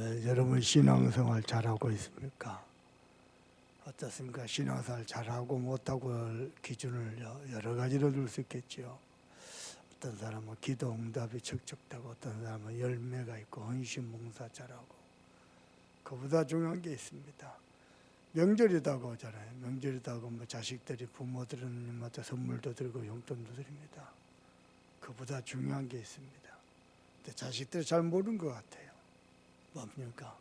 네, 여러분 신앙생활 잘하고 있습니까? 어떻습니까? 신앙생활 잘하고 못하고 기준을 여- 여러 가지로 둘 수 있겠죠. 어떤 사람은 기도 응답이 척척되고 어떤 사람은 열매가 있고 헌신 봉사 잘하고 그보다 중요한 게 있습니다. 명절이다고 하잖아요. 명절이다고 뭐 자식들이 부모들한테 선물도 드리고 용돈도 드립니다. 그보다 중요한 게 있습니다. 근데 자식들이 잘 모르는 것 같아요. 뭡니까?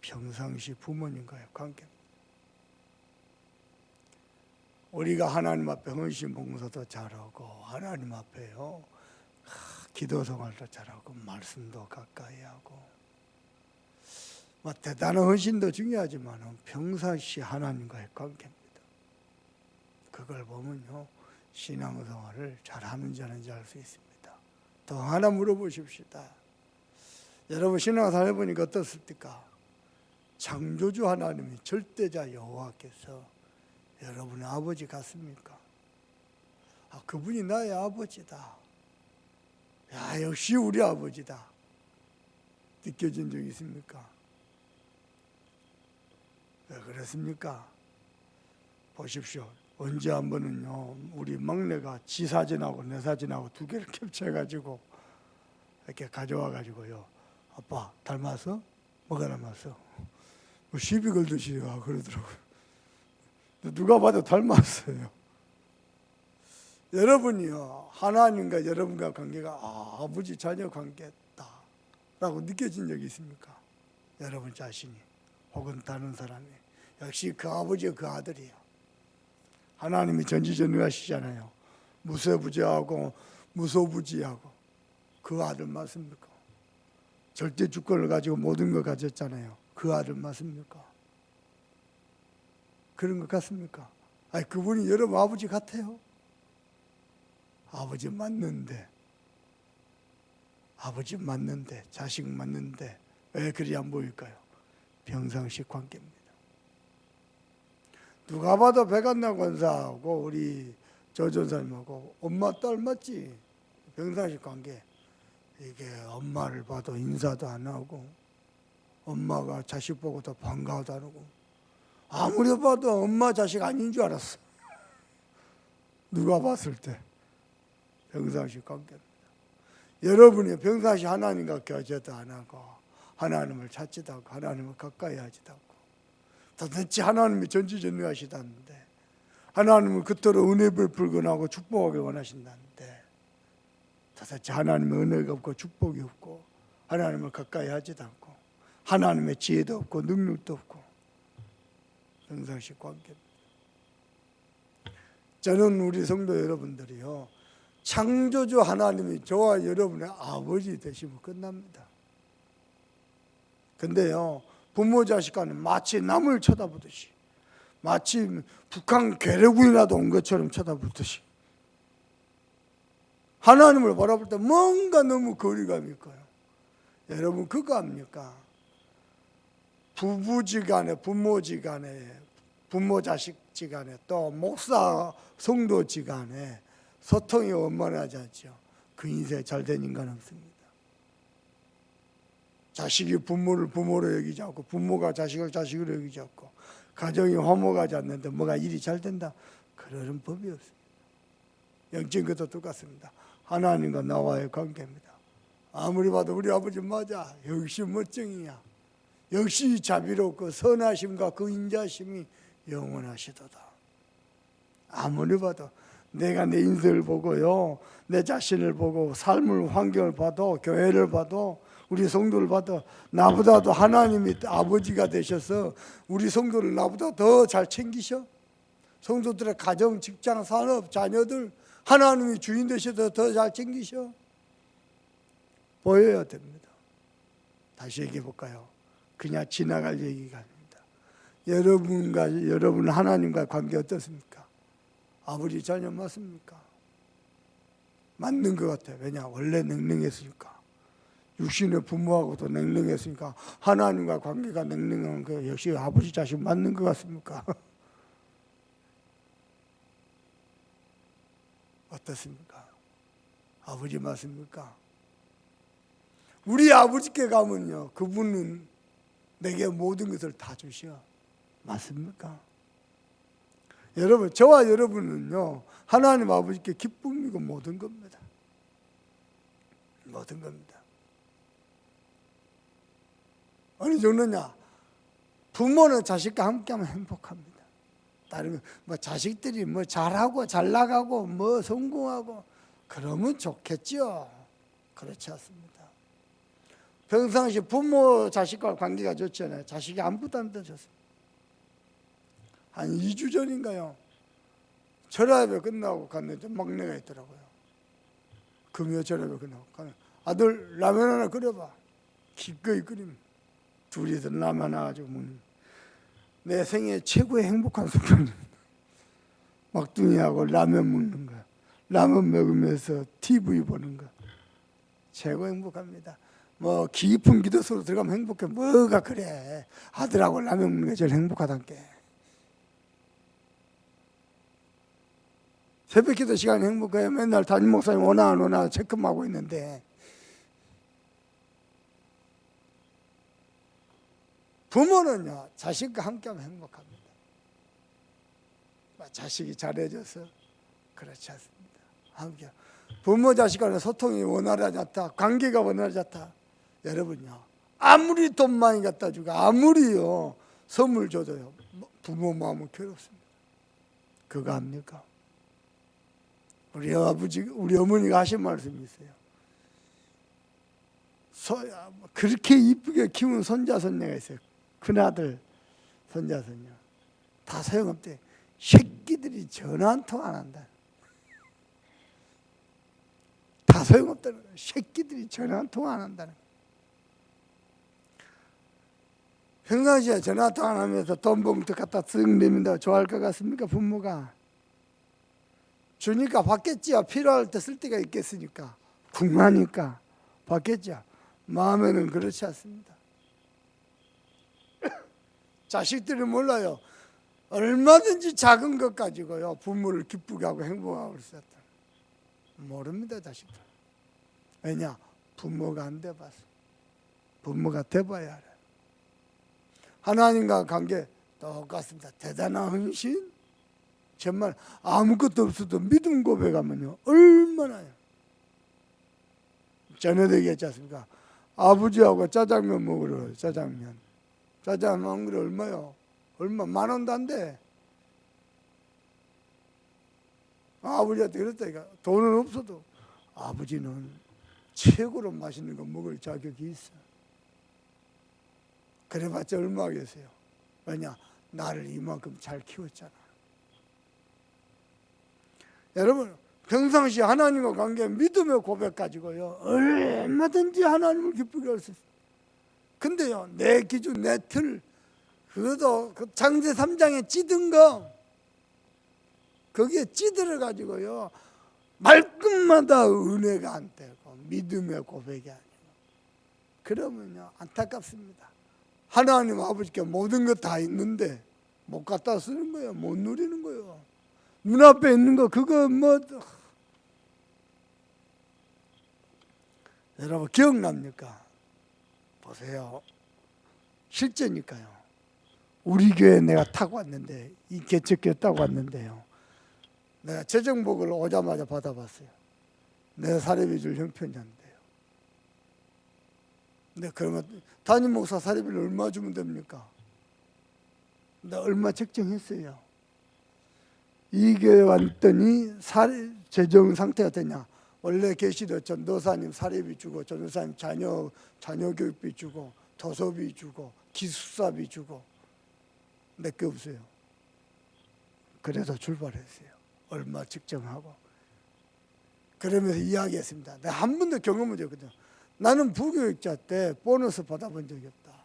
평상시 부모님과의 관계. 우리가 하나님 앞에 헌신 봉사도 잘하고 하나님 앞에요 아, 기도 생활도 잘하고 말씀도 가까이 하고 뭐 대단한 헌신도 중요하지만 평상시 하나님과의 관계입니다. 그걸 보면요 신앙생활을 잘하는지 하는지 알 수 있습니다. 또 하나 물어보십시다. 여러분 신앙생활 해보니까 어떻습니까? 창조주 하나님이 절대자 여호와께서 여러분의 아버지 같습니까? 아, 그분이 나의 아버지다. 야, 역시 우리 아버지다. 느껴진 적 있습니까? 왜 그렇습니까? 보십시오. 언제 한 번은요, 우리 막내가 지 사진하고 내 사진하고 두 개를 캡처해가지고 이렇게 가져와가지고요. 아빠, 닮았어? 뭐가 닮았어? 뭐 시비 걸듯이 와 그러더라고요. 누가 봐도 닮았어요. 여러분이요 하나님과 여러분과 관계가 아, 아버지 자녀 관계다라고 느껴진 적이 있습니까? 여러분 자신이 혹은 다른 사람이 역시 그 아버지가 그 아들이요. 하나님이 전지전능하시잖아요. 무쇠부지하고 무소부지하고 그 아들 맞습니까? 절대 주권을 가지고 모든 걸 가졌잖아요. 그 아들 맞습니까? 그런 것 같습니까? 아니 그분이 여러분 아버지 같아요. 아버지 맞는데 아버지 맞는데 자식 맞는데 왜 그리 안 보일까요? 평상시 관계입니다. 누가 봐도 백안나 권사하고 우리 조전사님하고 엄마 딸 맞지? 평상시 관계 이게 엄마를 봐도 인사도 안 하고 엄마가 자식 보고 안 하고 아무리 봐도 엄마 자식 아닌 줄 알았어. 누가 봤을 때 평상시 관계입니다. 여러분이 평상시 하나님과 교제도 안 하고 하나님을 찾지도 않고 하나님을 가까이 하지도 않고 도대체 하나님이 전지전능하시다는데 하나님을 그토록 은혜 베풀곤 하고 축복하길 원하신다는 데 도대체 하나님의 은혜가 없고 축복이 없고 하나님을 가까이 하지도 않고 하나님의 지혜도 없고 능력도 없고 평상시 관계입니다. 저는 우리 성도 여러분들이요 창조주 하나님이 저와 여러분의 아버지 되시면 끝납니다. 근데요 부모 자식 간에 마치 남을 쳐다보듯이 마치 북한 괴뢰군이라도 온 것처럼 쳐다보듯이 하나님을 바라볼 때 뭔가 너무 거리감이 있고요. 여러분 그거 압니까? 부부지간에 부모지간에 부모 자식지간에 또 목사 성도지간에 소통이 원만하지 않죠. 그 인생 잘된 인간 없습니다. 자식이 부모를 부모로 여기지 않고 부모가 자식을 자식으로 여기지 않고 가정이 화목하지 않는데 뭐가 일이 잘 된다 그런 법이 없습니다. 영적인 것도 똑같습니다. 하나님과 나와의 관계입니다. 아무리 봐도 우리 아버지 맞아 역시 멋쟁이야. 역시 자비롭고 선하심과 그 인자심이 영원하시도다. 아무리 봐도 내가 내 인생을 보고요, 내 자신을 보고 삶을 환경을 봐도 교회를 봐도 우리 성도를 봐도 나보다도 하나님이 아버지가 되셔서 우리 성도를 나보다 더 잘 챙기셔. 성도들의 가정, 직장, 산업, 자녀들 하나님이 주인 되셔서 더잘 챙기셔. 보여야 됩니다. 다시 얘기해 볼까요? 그냥 지나갈 얘기가 아닙니다. 여러분과 여러분 하나님과 관계 어떻습니까? 아버지 자녀 맞습니까? 맞는 것 같아요. 왜냐 원래 냉랭했으니까 육신의 부모하고도 냉랭했으니까 하나님과 관계가 냉랭한 거 역시 아버지 자식 맞는 것 같습니까? 어떻습니까? 아버지 맞습니까? 우리 아버지께 가면요 그분은 내게 모든 것을 다 주시오. 맞습니까? 여러분, 저와 여러분은요, 하나님 아버지께 기쁨이고 모든 겁니다. 모든 겁니다. 어느 정도냐? 부모는 자식과 함께하면 행복합니다. 다른 뭐 자식들이 뭐 잘하고 잘 나가고 뭐 성공하고 그러면 좋겠죠. 그렇지 않습니다. 평상시 부모 자식과 관계가 좋잖아요. 자식이 아무것도 안 되셨어요. 한 2주 전인가요? 절합에 끝나고 갔는데 막내가 있더라고요. 금요 절합에 끝나고 가면 아들 라면 하나 끓여봐. 기꺼이 끓임. 둘이서 라면 하나 가지고 먹는. 내 생애 최고의 행복한 순간. 막둥이하고 라면 먹는 거. 라면 먹으면서 TV 보는 거. 최고 행복합니다. 뭐 깊은 기도 속으로 들어가면 행복해. 뭐가 그래. 아들하고 라면 먹는 게 제일 행복하단 게. 새벽 기도 시간이 행복해요. 맨날 담임 목사님 오나 안 오나 체크하고 있는데 부모는요 자식과 함께하면 행복합니다. 뭐 자식이 잘해줘서 그렇지 않습니다. 함께 부모 자식 간의 소통이 원활하지 않다, 관계가 원활하지 않다. 여러분요 아무리 돈 많이 갖다 주고 아무리요 선물 줘도요 부모 마음은 괴롭습니다. 그거 압니까? 우리 아버지, 우리 어머니가 하신 말씀이 있어요. 소, 그렇게 이쁘게 키운 손자 손녀가 있어요. 큰아들, 손자 손녀. 다 소용없대. 새끼들이 전화 한 통 안 한다. 다 소용없다는 거예요. 새끼들이 전화 한 통 안 한다는. 평상시에 전화 한 통 안 하면서 돈 봉투 갖다 쓱 내민다 좋아할 것 같습니까? 부모가. 주니까 받겠지요. 필요할 때 쓸 때가 있겠으니까. 궁하니까 받겠죠. 마음에는 그렇지 않습니다. 자식들이 몰라요. 얼마든지 작은 것 가지고요. 부모를 기쁘게 하고 행복하고 있었다. 모릅니다, 자식들. 왜냐? 부모가 안 돼봐서. 부모가 돼봐야 알아요. 하나님과 관계 똑같습니다. 대단한 헌신, 정말 아무것도 없어도 믿음 고백하면요 얼마나요 전에도 얘기했지 않습니까 아버지하고 짜장면 먹으러 짜장면 짜장면 한 그릇 얼마요? 얼마? 만 원도 안 돼 아버지한테 그랬다니까. 돈은 없어도. 아버지는 최고로 맛있는 거 먹을 자격이 있어. 그래봤자 얼마겠어요? 왜냐? 나를 이만큼 잘 키웠잖아. 여러분 평상시 하나님과 관계 믿음의 고백 가지고요. 얼마든지 하나님을 기쁘게 할 수 있어요. 근데요 내 기준 내 틀 그것도 그 장세 3장에 찌든 거 거기에 찌들어 가지고요 말끝마다 은혜가 안 되고 믿음의 고백이 아니고 그러면요 안타깝습니다. 하나님 아버지께 모든 것 다 있는데 못 갖다 쓰는 거예요. 못 누리는 거예요. 눈앞에 있는 거 그거 뭐 여러분 기억납니까? 보세요. 실제니까요. 우리 교회 내가 타고 왔는데 이 개척교회 타고 왔는데요. 내가 재정복을 오자마자 받아봤어요. 내 사례비 줄 형편이었는데요. 근데 그러면 담임 목사 사례비를 얼마 주면 됩니까? 나 얼마 책정했어요. 이 교회 왔더니 사례, 재정 상태가 되냐? 원래 계시던 전도사님 사례비 주고 전도사님 자녀 자녀 교육비 주고 도서비 주고 기숙사비 주고 내게 없어요. 그래서 출발했어요. 얼마 측정하고 그러면서 이야기했습니다. 내가 한 번도 경험을 적거든. 나는 부교육자 때 보너스 받아본 적이 없다.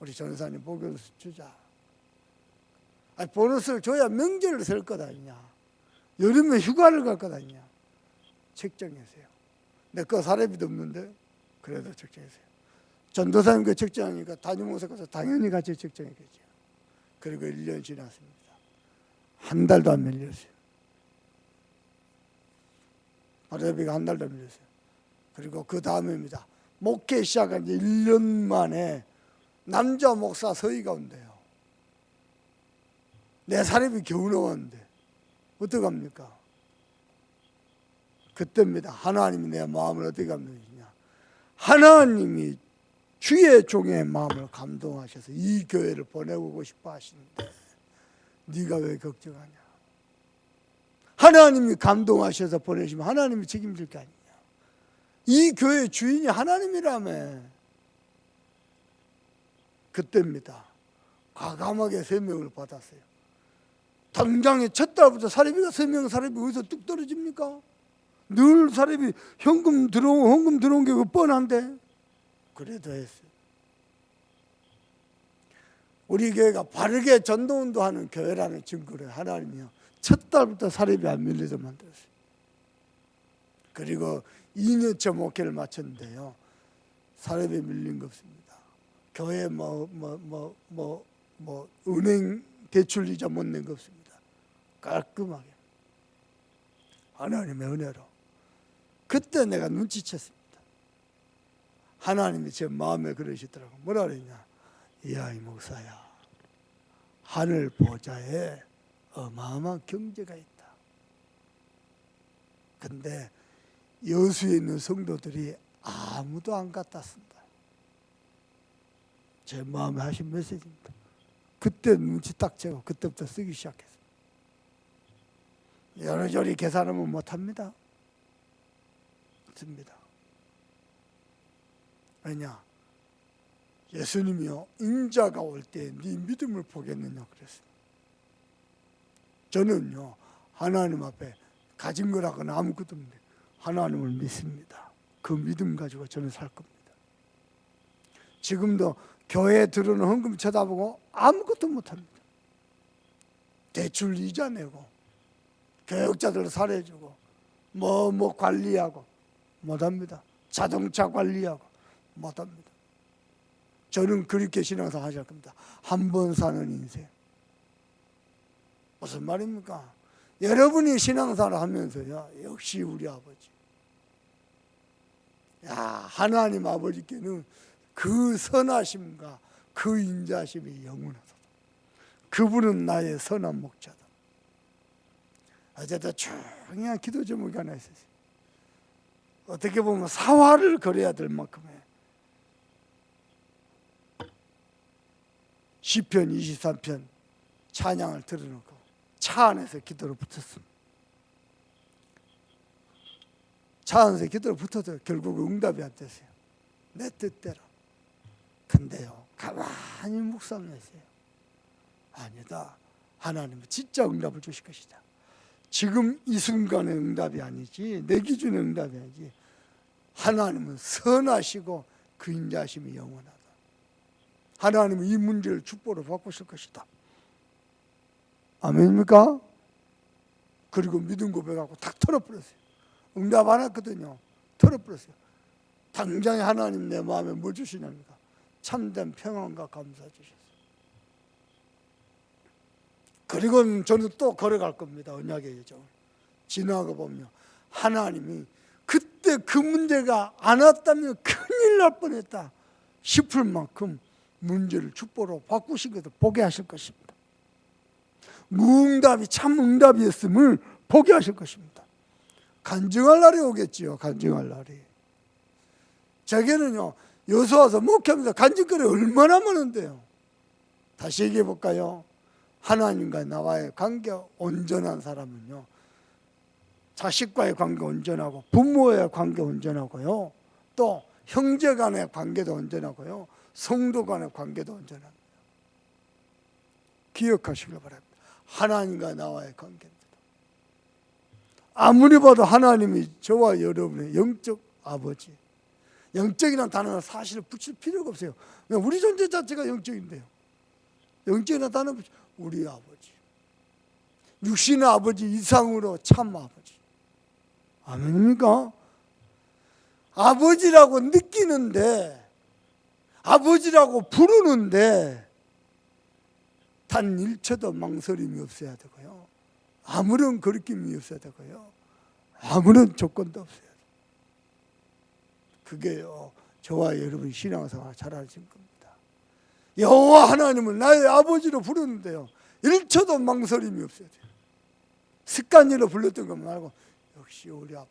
우리 전사님 보너스 주자. 아니, 보너스를 줘야 명절을 셀것 아니냐. 여름에 휴가를 갈 것 아니냐. 책정했어요. 내거 사례비도 없는데 그래도 책정했어요. 전도사님 그 책정하니까 담임목사 가서 당연히 같이 책정했겠죠. 그리고 1년 지났습니다. 한 달도 안 밀렸어요. 사례비가 한 달도 안 밀렸어요. 그리고 그 다음입니다. 목회 시작한 지 1년 만에 남자 목사 서희가 온대요. 내 사람이 겨우 나왔는데 어떡합니까? 그때입니다. 하나님이 내 마음을 어떻게 감동하시냐. 하나님이 주의 종의 마음을 감동하셔서 이 교회를 보내고 싶어 하시는데 네가 왜 걱정하냐. 하나님이 감동하셔서 보내시면 하나님이 책임질 게 아니냐. 이 교회 주인이 하나님이라며. 그때입니다. 과감하게 세 명을 받았어요. 당장에 첫 달부터 사례비가 세명 사례비 어디서 뚝 떨어집니까? 늘 사례비 현금 들어온 헌금 들어온 게 뻔한데 그래도 했어요. 우리 교회가 바르게 전도 운동하는 교회라는 증거를 하나님이요 첫 달부터 사례비 안 밀리게 만들었어요. 그리고 2년째 목회를 마쳤는데요 사례비 밀린 거 없습니다. 교회 뭐 뭐 뭐 뭐 뭐 은행 대출 이자 못 낸 거 없습니다. 깔끔하게 하나님의 은혜로 그때 내가 눈치챘습니다. 하나님이 제 마음에 그러시더라고. 뭐라 그랬냐? 이야 이 목사야. 하늘 보좌에 어마어마한 경제가 있다. 근데 여수에 있는 성도들이 아무도 안 갖다 쓴다. 제 마음에 하신 메시지입니다. 그때 눈치 딱 채고 그때부터 쓰기 시작했어요. 여러저리 계산하면 못합니다. 씁니다. 왜냐? 예수님이요 인자가 올 때 네 믿음을 보겠느냐 그랬어요. 저는요 하나님 앞에 가진 거라고는 아무것도 없는데 하나님을 믿습니다. 그 믿음 가지고 저는 살 겁니다. 지금도 교회에 들어오는 헌금 쳐다보고 아무것도 못합니다. 대출 이자 내고 교육자들 살해주고 뭐뭐 관리하고 못합니다. 자동차 관리하고 못합니다. 저는 그렇게 신앙생활 하실 겁니다. 한 번 사는 인생. 무슨 말입니까? 여러분이 신앙생활 하면서요, 역시 우리 아버지. 야, 하나님 아버지께는 그 선하심과 그 인자심이 영원하다. 그분은 나의 선한 목자다. 어제도 중요한 기도 제목이 하나 있었어요. 어떻게 보면 사활을 걸어야 될 만큼의 시편 23편 찬양을 들어놓고 차 안에서 기도를 붙였습니다. 차 안에서 기도를 붙어도 결국 응답이 안 됐어요. 내 뜻대로. 근데요, 가만히 묵상했어요. 아니다. 하나님은 진짜 응답을 주실 것이다. 지금 이 순간의 응답이 아니지, 내 기준의 응답이 아니지. 하나님은 선하시고 그 인자심이 영원하다. 하나님은 이 문제를 축복으로 바꾸실 것이다. 아멘입니까? 그리고 믿음 고백하고 탁 털어버렸어요. 응답 안 했거든요. 털어버렸어요. 당장에 하나님 내 마음에 뭘 주시냐니까. 참된 평안과 감사 주셨어요. 그리고 저는 또 걸어갈 겁니다. 언약의 여정. 지나가 보면 하나님이 그때 그 문제가 안 왔다면 큰일 날 뻔했다 싶을 만큼 문제를 축복으로 바꾸신 것을 보게 하실 것입니다. 무응답이 참 응답이었음을 보게 하실 것입니다. 간증할 날이 오겠지요. 간증할 날이. 저게는요. 여수 와서 목회하면서 간증거리 얼마나 많은데요. 다시 얘기해 볼까요? 하나님과 나와의 관계 온전한 사람은요. 자식과의 관계 온전하고 부모의 관계 온전하고요. 또 형제 간의 관계도 온전하고요. 성도 간의 관계도 온전합니다. 기억하시길 바랍니다. 하나님과 나와의 관계입니다. 아무리 봐도 하나님이 저와 여러분의 영적 아버지, 영적이라는 단어는 사실 붙일 필요가 없어요. 우리 존재 자체가 영적인데요. 영적이라는 단어 우리 아버지. 육신의 아버지 이상으로 참 아버지. 아멘입니까? 아버지라고 느끼는데, 아버지라고 부르는데, 단 일초도 망설임이 없어야 되고요. 아무런 거리낌이 없어야 되고요. 아무런 조건도 없어야 돼요. 그게요, 저와 여러분 신앙생활 잘하신 겁니다. 여호와 하나님을 나의 아버지로 부르는데요. 1초도 망설임이 없어야 돼요. 습관으로 불렀던 것 말고 역시 우리 아빠.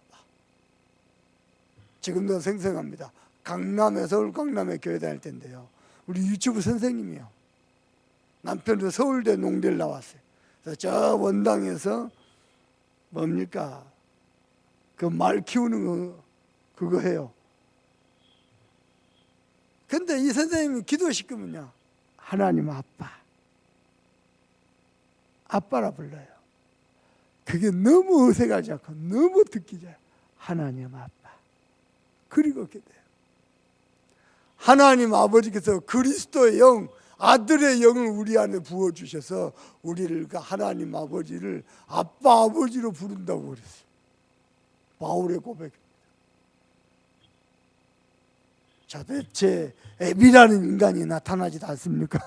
지금도 생생합니다. 강남에 서울 강남에 교회 다닐 텐데요. 우리 유튜브 선생님이요. 남편도 서울대 농대를 나왔어요. 그래서 저 원당에서 뭡니까 그 말 키우는 거 그거 해요. 근데 이 선생님이 기도시키면요. 하나님 아빠. 아빠라 불러요. 그게 너무 어색하지 않고 너무 듣기 잘. 하나님 아빠. 그리고 그렇게 돼요. 하나님 아버지께서 그리스도의 영, 아들의 영을 우리 안에 부어주셔서 우리를 그 하나님 아버지를 아빠 아버지로 부른다고 그랬어요. 바울의 고백입니다. 자, 대체 앱이라는 인간이 나타나지 않습니까?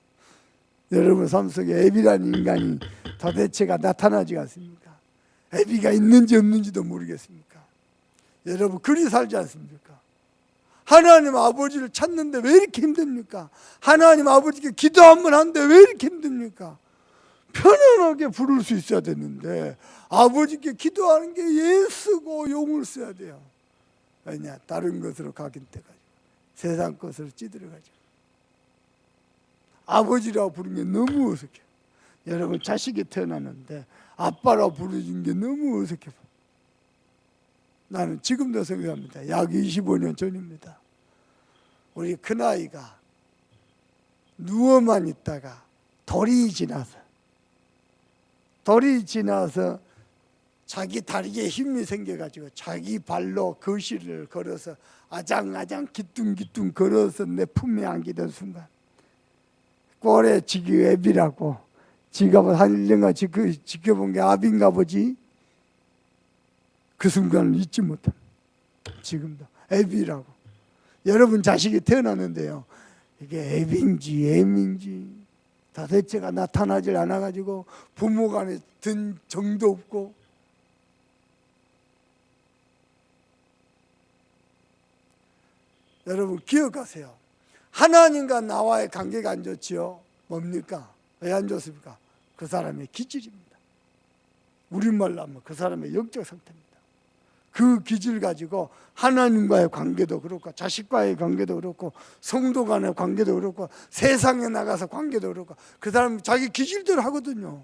여러분 삶 속에 앱이라는 인간이 도대체가 나타나지 않습니까? 앱이가 있는지 없는지도 모르겠습니까? 여러분 그리 살지 않습니까? 하나님 아버지를 찾는데 왜 이렇게 힘듭니까? 하나님 아버지께 기도 한 번 하는데 왜 이렇게 힘듭니까? 편안하게 부를 수 있어야 되는데 아버지께 기도하는 게 예쓰고 용을 써야 돼요. 왜냐? 다른 것으로 각인 돼가지고 세상 것으로 찌들어가지고 아버지라고 부르는 게 너무 어색해. 여러분 자식이 태어났는데 아빠라고 부르는 게 너무 어색해. 나는 지금도 생각합니다. 약 25년 전입니다. 우리 큰아이가 누워만 있다가 돌이 지나서 돌이 지나서 자기 다리에 힘이 생겨가지고 자기 발로 거실을 걸어서 아장아장 기뚱기뚱 걸어서 내 품에 안기던 순간 꼴에 지기 애비라고 지가 한 1년간 지켜, 지켜본 게 아비인가 보지? 그 순간을 잊지 못합니다 지금도 애비라고. 여러분 자식이 태어났는데요. 이게 애비인지 애민지 도대체가 나타나질 않아가지고 부모 간에 든 정도 없고 여러분 기억하세요. 하나님과 나와의 관계가 안 좋지요. 뭡니까? 왜 안 좋습니까? 그 사람의 기질입니다. 우리말로 하면 그 사람의 영적 상태입니다. 그 기질 가지고 하나님과의 관계도 그렇고 자식과의 관계도 그렇고 성도 간의 관계도 그렇고 세상에 나가서 관계도 그렇고 그 사람 자기 기질대로 하거든요.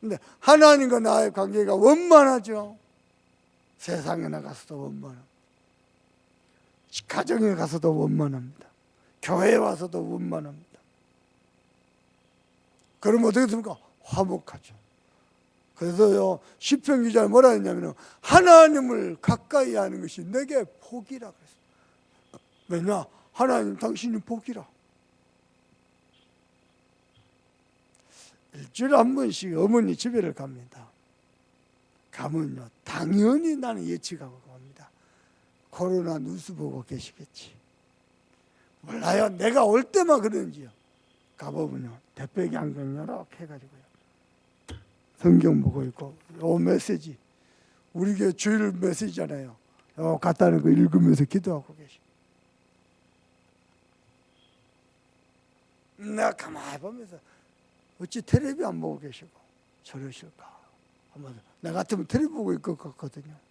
근데 하나님과 나의 관계가 원만하죠. 세상에 나가서도 원만합니다. 가정에 가서도 원만합니다. 교회에 와서도 원만합니다. 그럼 어떻게 됩니까? 화목하죠. 그래서요 시편 기자 뭐라 했냐면 하나님을 가까이 하는 것이 내게 복이라 그랬어요. 왜냐? 하나님 당신이 복이라. 일주일에 한 번씩 어머니 집에를 갑니다. 가면요 당연히 나는 예측하고. 코로나 뉴스 보고 계시겠지. 몰라요. 내가 올 때만 그러는지요. 가보면요 대빼기 안경 이렇게 해가지고요. 성경 보고 있고 요 메시지 우리 교회 주일 메시지잖아요. 요 갖다는 거 읽으면서 기도하고 계시. 내가 가만히 보면서 어찌 텔레비 안 보고 계시고 저러실까? 한번 나 같으면 텔레비 보고 있을 것 같거든요.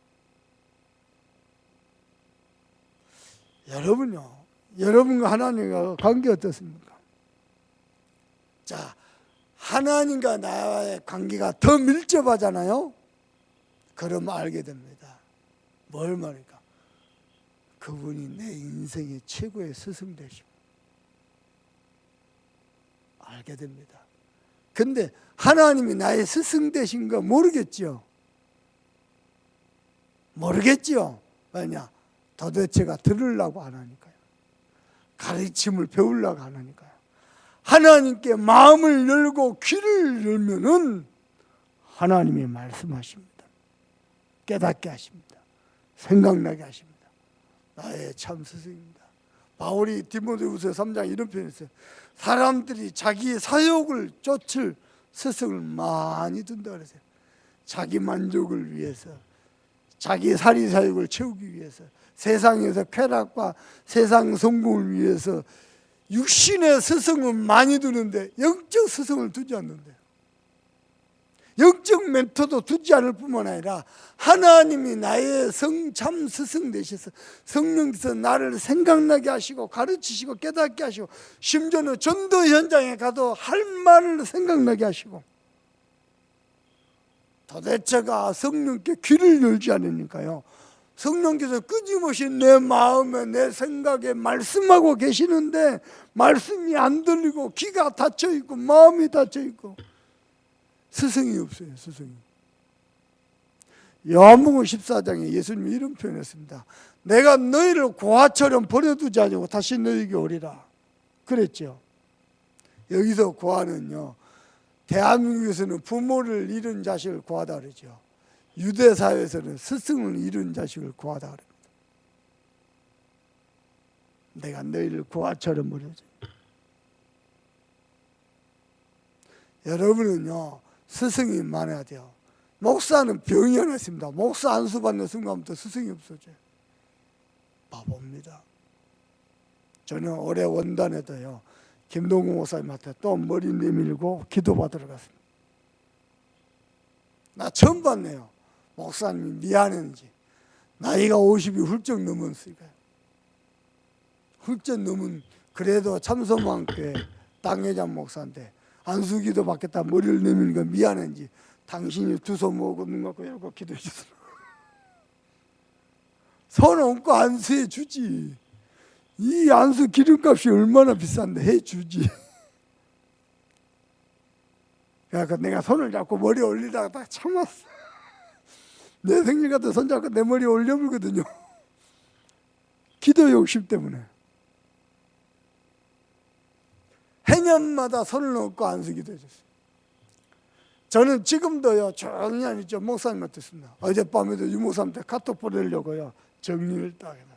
여러분요, 여러분과 하나님과 관계 어떻습니까? 자, 하나님과 나의 관계가 더 밀접하잖아요. 그럼 알게 됩니다. 뭘 말일까? 그분이 내 인생의 최고의 스승 되시고 알게 됩니다. 근데 하나님이 나의 스승 되신 거 모르겠죠? 모르겠죠? 왜냐? 도대체가 들으려고 안 하니까요. 가르침을 배우려고 안 하니까요. 하나님께 마음을 열고 귀를 열면은 하나님이 말씀하십니다. 깨닫게 하십니다. 생각나게 하십니다. 나의 참 스승입니다. 바울이 디모데후서 3장 이런 표현했어요. 사람들이 자기 사욕을 쫓을 스승을 많이 둔다 그러세요. 자기 만족을 위해서, 자기 사리 사욕을 채우기 위해서, 세상에서 쾌락과 세상 성공을 위해서 육신의 스승은 많이 두는데 영적 스승을 두지 않는데 영적 멘토도 두지 않을 뿐만 아니라 하나님이 나의 성참 스승 되셔서 성령께서 나를 생각나게 하시고 가르치시고 깨닫게 하시고 심지어는 전도 현장에 가도 할 말을 생각나게 하시고 도대체가 성령께 귀를 열지 않으니까요. 성령께서 끊임없이 내 마음에 내 생각에 말씀하고 계시는데 말씀이 안 들리고 귀가 닫혀 있고 마음이 닫혀 있고 스승이 없어요 스승이. 요한복음 14장에 예수님이 이런 표현했습니다. 내가 너희를 고아처럼 버려두지 아니고 다시 너희에게 오리라. 그랬죠. 여기서 고아는요 대한민국에서는 부모를 잃은 자식을 고하다 그러죠 유대 사회에서는 스승을 잃은 자식을 고하다 그럽니다 내가 너희를 고아처럼 버려줘 여러분은요 스승이 많아야 돼요. 목사는 병이 하나 있습니다. 목사 안수 받는 순간부터 스승이 없어져요. 바보입니다. 저는 올해 원단에도요. 김동국 목사님한테 또 머리 내밀고 기도받으러 갔습니다. 나 처음 봤네요. 목사님이 미안했는지. 나이가 50이 훌쩍 넘었으니까요. 훌쩍 넘은 그래도 참소망교회 당회장 목사인데 안수기도 받겠다 머리를 내미는 건 미안한지 당신이 두 손 모으고 눈 감고 열고 기도해 주더라고 손 얹고 안수해 주지 이 안수 기름값이 얼마나 비싼데 해 주지. 그래서 내가 손을 잡고 머리 올리다가 딱 참았어. 내 생일 같은 손 잡고 내 머리에 올려보거든요. 기도 욕심 때문에. 해년마다 손을 얹고 안수기도 해줬어요. 저는 지금도요 조용히 안 있죠. 목사님한테 습니다. 어젯밤에도 유 목사님한테 카톡 보내려고요. 정리를 딱 해놨어요.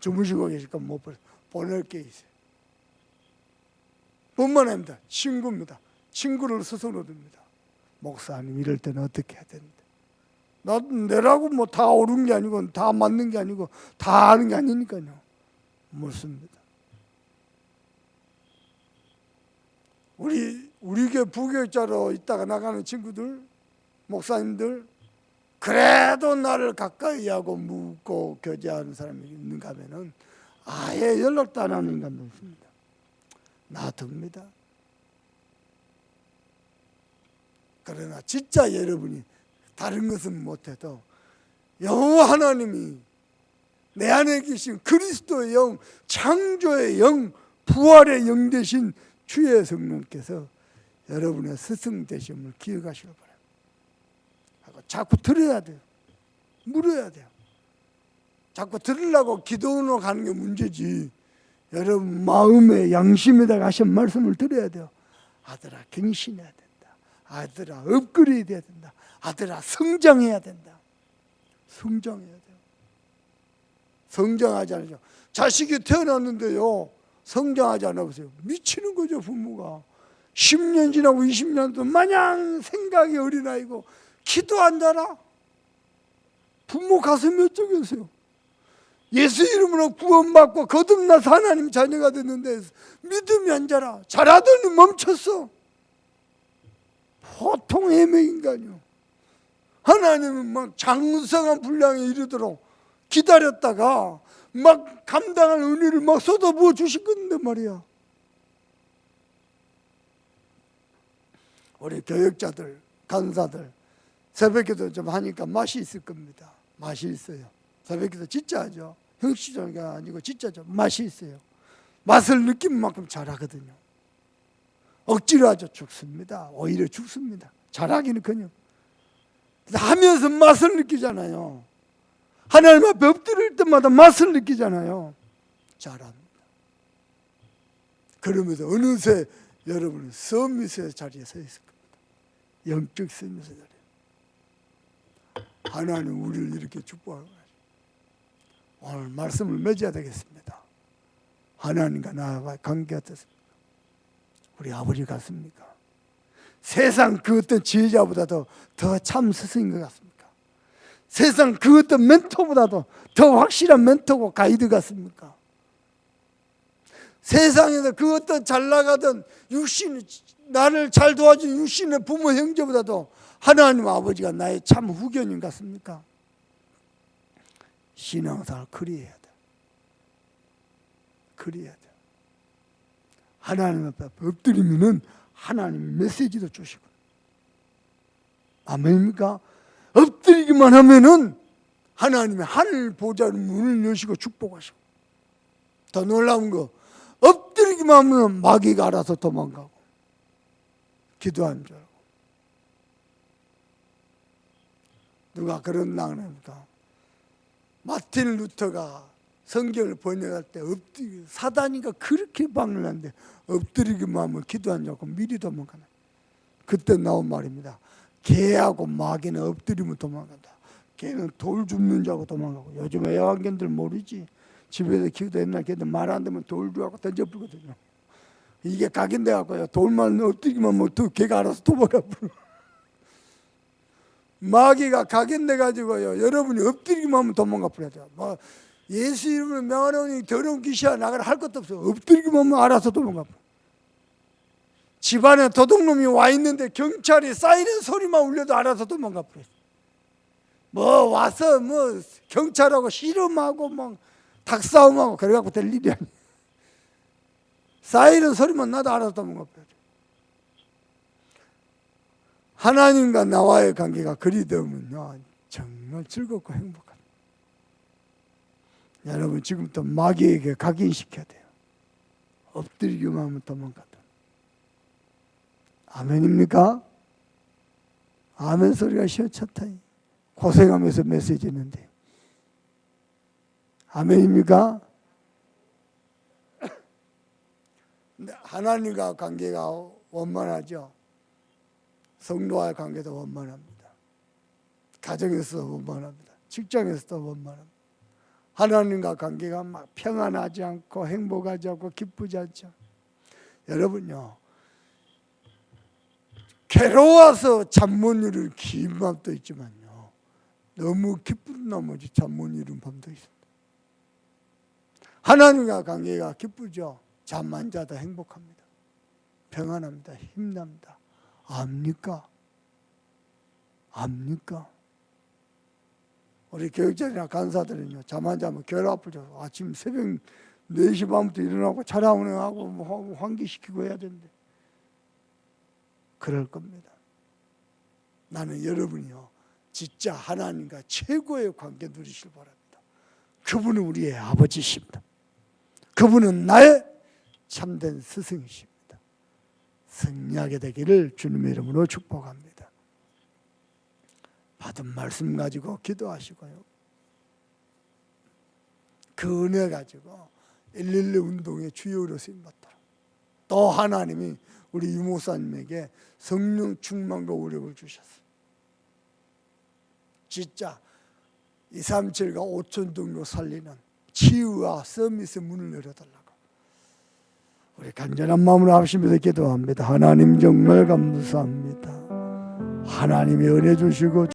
주무시고 계실까 못 보내 보낼 게 있어요. 뿐만 아닙니다. 친구입니다. 친구를 스스로 둡니다. 목사님 이럴 때는 어떻게 해야 되는데 나 내라고 뭐 다 옳은 게 아니고 다 맞는 게 아니고 다 아는 게 아니니까요. 묻습니다. 우리 우리 교회 부교육자로 있다가 나가는 친구들 목사님들 그래도 나를 가까이 하고 묻고 교제하는 사람이 있는가 하면은 아예 연락도 안 하는 인간도 있습니다. 놔둡니다. 그러나 진짜 여러분이 다른 것은 못해도 여호와 하나님이 내 안에 계신 그리스도의 영, 창조의 영, 부활의 영 되신 주의 성령께서 여러분의 스승 되심을 기억하시길 바랍니다. 자꾸 들어야 돼요. 물어야 돼요. 자꾸 들으려고 기도원으로 가는 게 문제지. 여러분 마음의 양심에다가 하신 말씀을 들어야 돼요. 아들아 갱신해야 된다. 아들아 업그레이드 해야 된다. 아들아 성장해야 된다. 성장해야 돼요. 성장하지 않으죠. 자식이 태어났는데요. 성장하지 않아 보세요. 미치는 거죠, 부모가. 10년 지나고 20년도 마냥 생각이 어린아이고 기도 안 자라. 부모 가슴이 어쩌겠어요. 예수 이름으로 구원받고 거듭나서 하나님 자녀가 됐는데 믿음이 안 자라. 자라더니 멈췄어. 보통 인간이요. 하나님은 막 장성한 분량에 이르도록 기다렸다가 막 감당할 은혜를 막 쏟아부어 주신 건데 말이야. 우리 교육자들, 간사들 새벽기도 좀 하니까 맛이 있을 겁니다. 맛이 있어요. 새벽기도 진짜 하죠. 형식적이 아니고 진짜죠. 맛이 있어요. 맛을 느낀 만큼 잘하거든요. 억지로 하죠. 죽습니다. 오히려 죽습니다. 잘하기는커녕 하면서 맛을 느끼잖아요. 하나님 앞에 엎드릴 때마다 맛을 느끼잖아요. 잘합니다. 그러면서 어느새 여러분은 서밋의 자리에 서 있을 겁니다. 영적 서밋의 자리에. 하나님 우리를 이렇게 축복하고 오늘 말씀을 맺어야 되겠습니다. 하나님과 나와 관계 어떻습니까? 우리 아버지 같습니까? 세상 그 어떤 지혜자보다도 더 참 스승인 것 같습니까? 세상 그 어떤 멘토보다도 더 확실한 멘토고 가이드 같습니까? 세상에서 그 어떤 잘 나가던 육신 나를 잘 도와준 육신의 부모 형제보다도 하나님 아버지가 나의 참 후견인 같습니까? 신앙생활 그리해야 돼. 그리해야 돼. 하나님 앞에 엎드리면은 하나님 메시지도 주시고. 아멘입니까? 엎드리기만 하면은 하나님의 하늘 보좌를 문을 여시고 축복하시고. 더 놀라운 거 엎드리기만 하면 마귀가 알아서 도망가고 기도하는 줄 알고. 누가 그런 나그네입니까? 마틴 루터가 성경을 번역할 때 엎드리 사단이가 그렇게 방문하는데 엎드리기만 하면 기도한 줄 알고 미리 도망가네. 그때 나온 말입니다. 개하고 마귀는 엎드리면 도망간다. 개는 돌 줍는 줄 알고 도망가고. 요즘 애완견들 모르지 집에서 키우다 옛날 걔들 말 안 되면 돌 주라고 던져버리거든요. 이게 각인돼 갖고요. 돌만 하면 또 걔가 알아서 도망가 버려. 마귀가 각인돼 가지고요. 여러분이 엎드리기만 하면 도망가 버려야 돼요 뭐 예수 이름으로 명하노니 더러운 귀신아 나가라 할 것도 없어. 엎드리기만 하면 알아서 도망가 버려. 집안에 도둑놈이 와 있는데 경찰이 사이렌 소리만 울려도 알아서 도망가 버려. 뭐 와서 뭐 경찰하고 씨름하고 막 닭싸움하고 그래갖고 될 일이 아니야 사이렌 소리만 나도 알아서 도망가 버려 하나님과 나와의 관계가 그리 되면요 정말 즐겁고 행복합니다. 여러분 지금부터 마귀에게 각인시켜야 돼요. 엎드리기만 하면 도망가다. 아멘입니까? 아멘 소리가 시원찮다. 고생하면서 메시지 있는데. 아멘입니까? 하나님과 관계가 원만하죠. 성도와의 관계도 원만합니다. 가정에서도 원만합니다. 직장에서도 원만합니다. 하나님과 관계가 막 평안하지 않고 행복하지 않고 기쁘지 않죠. 여러분요. 괴로워서 잠못 이루는 긴 밤도 있지만요. 너무 기쁜 나머지 잠못 이루는 밤도 있습니다. 하나님과 관계가 기쁘죠. 잠만 자도 행복합니다. 평안합니다. 힘납니다. 압니까? 압니까? 우리 교육자들이나 간사들은요 잠 안 자면 결 아프죠 아침 새벽 4시 반부터 일어나고 차량 운행하고 뭐 환기시키고 해야 되는데 그럴 겁니다 나는 여러분이요 진짜 하나님과 최고의 관계 누리실 바랍니다 그분은 우리의 아버지십니다 그분은 나의 참된 스승이십니다 승리하게 되기를 주님의 이름으로 축복합니다. 받은 말씀 가지고 기도하시고요. 그 은혜 가지고 112 운동의 주역으로 쓰임 받도록 또 하나님이 우리 유목사님에게 성령 충만과 오력을 주셨어요. 진짜 237과 5천 정도 살리는 치유와 서밋의 문을 열어달라고 우리 간절한 마음으로 합심해서 기도합니다. 하나님 정말 감사합니다. 하나님이 은혜 주시고